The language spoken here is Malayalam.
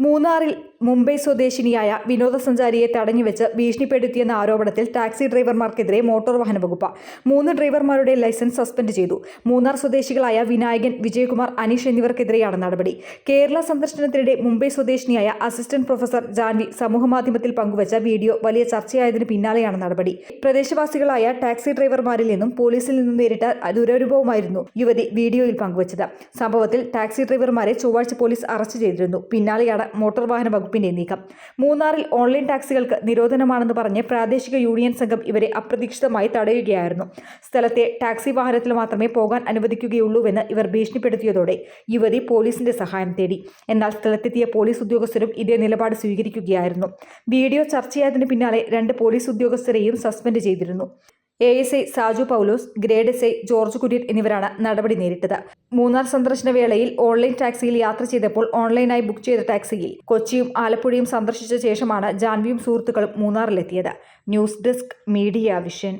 മൂന്നാറിൽ മുംബൈ സ്വദേശിനിയായ വിനോദസഞ്ചാരിയെ തടഞ്ഞുവെച്ച് ഭീഷണിപ്പെടുത്തിയെന്ന ആരോപണത്തിൽ ടാക്സി ഡ്രൈവർമാർക്കെതിരെ മോട്ടോർ വാഹന വകുപ്പ് മൂന്ന് ഡ്രൈവർമാരുടെ ലൈസൻസ് സസ്പെൻഡ് ചെയ്തു. മൂന്നാർ സ്വദേശികളായ വിനായകൻ വിജയകുമാർ അനീഷ് എന്നിവർക്കെതിരെയാണ് നടപടി. കേരള സന്ദർശനത്തിനിടെ മുംബൈ സ്വദേശിനിയായ അസിസ്റ്റന്റ് പ്രൊഫസർ ജാൻവി സമൂഹമാധ്യമത്തിൽ പങ്കുവച്ച വീഡിയോ വലിയ ചർച്ചയായതിനു പിന്നാലെയാണ് നടപടി. പ്രദേശവാസികളായ ടാക്സി ഡ്രൈവർമാരിൽ നിന്നും പോലീസിൽ നിന്നും നേരിട്ട ദുരനുഭവമായിരുന്നു യുവതി വീഡിയോയിൽ പങ്കുവച്ചത്. സംഭവത്തിൽ ടാക്സി ഡ്രൈവർമാരെ ചൊവ്വാഴ്ച പോലീസ് അറസ്റ്റ് ചെയ്തിരുന്നു. പിന്നാലെയാണ് മോട്ടോർ വാഹന വകുപ്പിന്റെ നീക്കം. മൂന്നാറിൽ ഓൺലൈൻ ടാക്സികൾക്ക് നിരോധനമാണെന്ന് പറഞ്ഞ് പ്രാദേശിക യൂണിയൻ സംഘം ഇവരെ അപ്രതീക്ഷിതമായി തടയുകയായിരുന്നു. സ്ഥലത്തെ ടാക്സി വാഹനത്തിൽ മാത്രമേ പോകാൻ അനുവദിക്കുകയുള്ളൂവെന്ന് ഇവർ ഭീഷണിപ്പെടുത്തിയതോടെ യുവതി പോലീസിന്റെ സഹായം തേടി. എന്നാൽ സ്ഥലത്തെത്തിയ പോലീസ് ഉദ്യോഗസ്ഥരും ഇതേ നിലപാട് സ്വീകരിക്കുകയായിരുന്നു. വീഡിയോ ചർച്ചയായതിനു പിന്നാലെ രണ്ട് പോലീസ് ഉദ്യോഗസ്ഥരെയും സസ്പെൻഡ് ചെയ്തിരുന്നു. A S I Saju Paulose grade S I George Kurian എന്നിവരാണ് നടപടി നേരിട്ടത്. മൂന്നാർ സന്ദർശന വേളയിൽ ഓൺലൈൻ ടാക്സിയിൽ യാത്ര ചെയ്തപ്പോൾ ഓൺലൈനായി ബുക്ക് ചെയ്ത ടാക്സിയിൽ കൊച്ചിയും ആലപ്പുഴയും സന്ദർശിച്ച ശേഷമാണ് ജാൻവിയും സുഹൃത്തുക്കളും മൂന്നാറിലെത്തിയത്. News desk media vision.